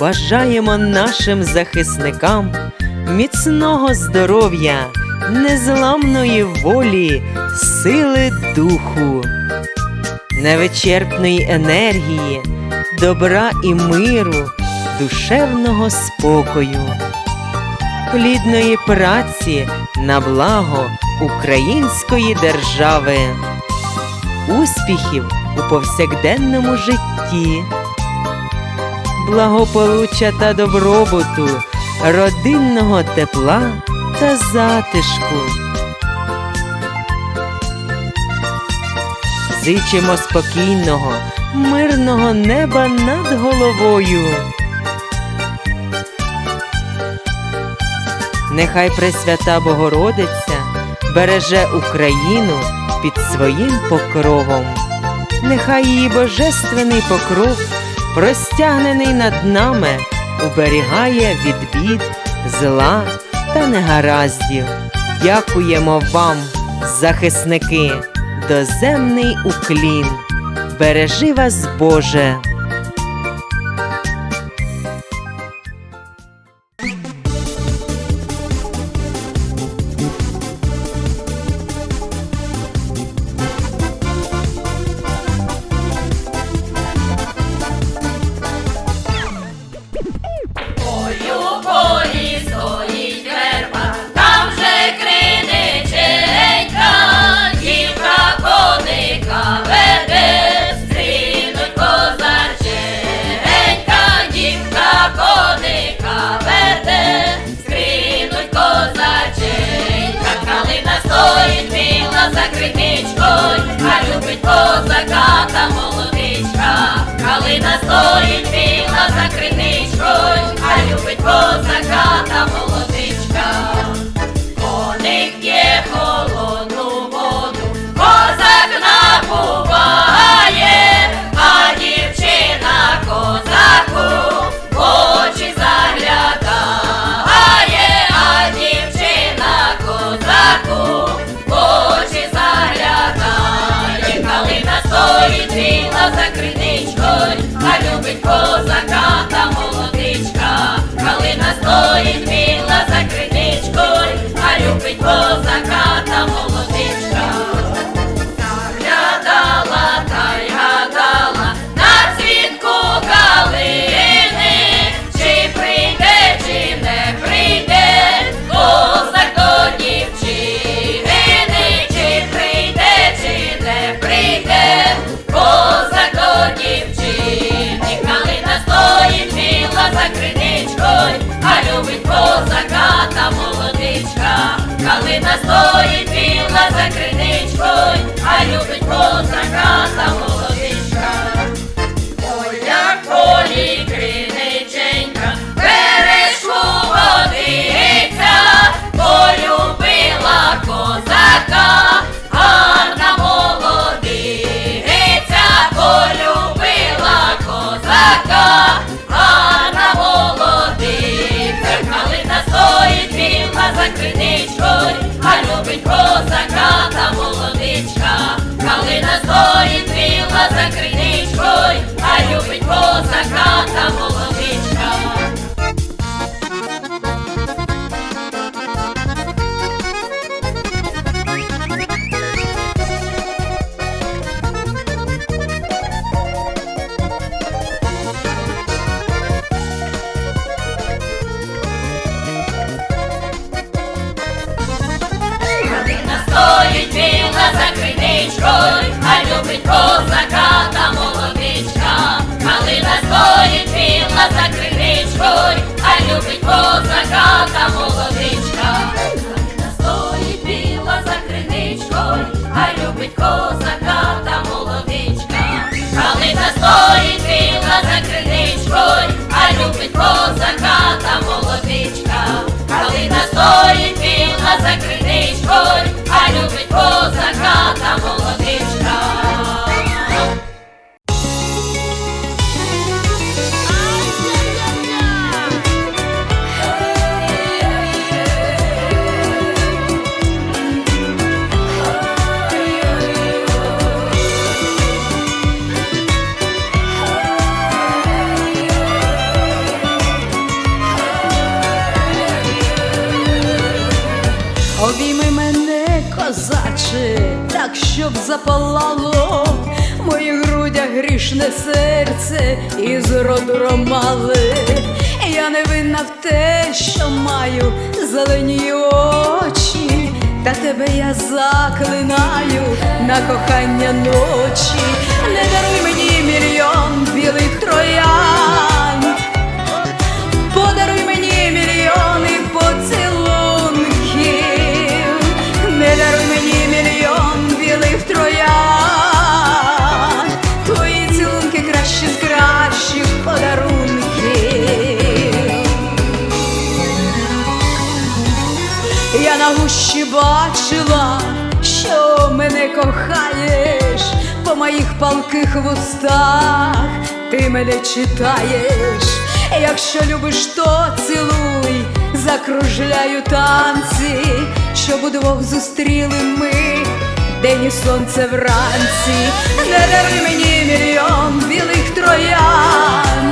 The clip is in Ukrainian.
бажаємо нашим захисникам міцного здоров'я, незламної волі, сили духу, невичерпної енергії, добра і миру, душевного спокою, плідної праці на благо української держави, успіхів у повсякденному житті благополуччя та добробуту, родинного тепла та затишку. Зичимо спокійного, мирного неба над головою. Нехай Пресвята Богородиця береже Україну під своїм покровом. Нехай її божественний покров простягнений над нами, уберігає від бід, зла та негараздів. Дякуємо вам, захисники, доземний уклін. Бережи вас, Боже! А козака та молодичка, калина стоїть біла за криничкою, а любить козака та молодичка. Коник є холодну воду, козак напуває, криничкою, а любить любить козака та молодичка. Калина стоїть біла за криничкою, а любить козака та молодичка. Калина стоїть біла за криничкою, а любить козака та молодичка. Калина стоїть біла за криничкою, а любить козака так щоб запалало в моїх грудях грішне серце і зроду ромали. Я не винна в те, що маю зелені очі, та тебе я заклинаю на кохання ночі. Не даруй мені мене кохаєш, по моїх палких вустах ти мене читаєш. Якщо любиш, то цілуй, закружляю танці, щоб удвох зустріли ми день і сонце вранці, не даруй мені мільйон білих троян.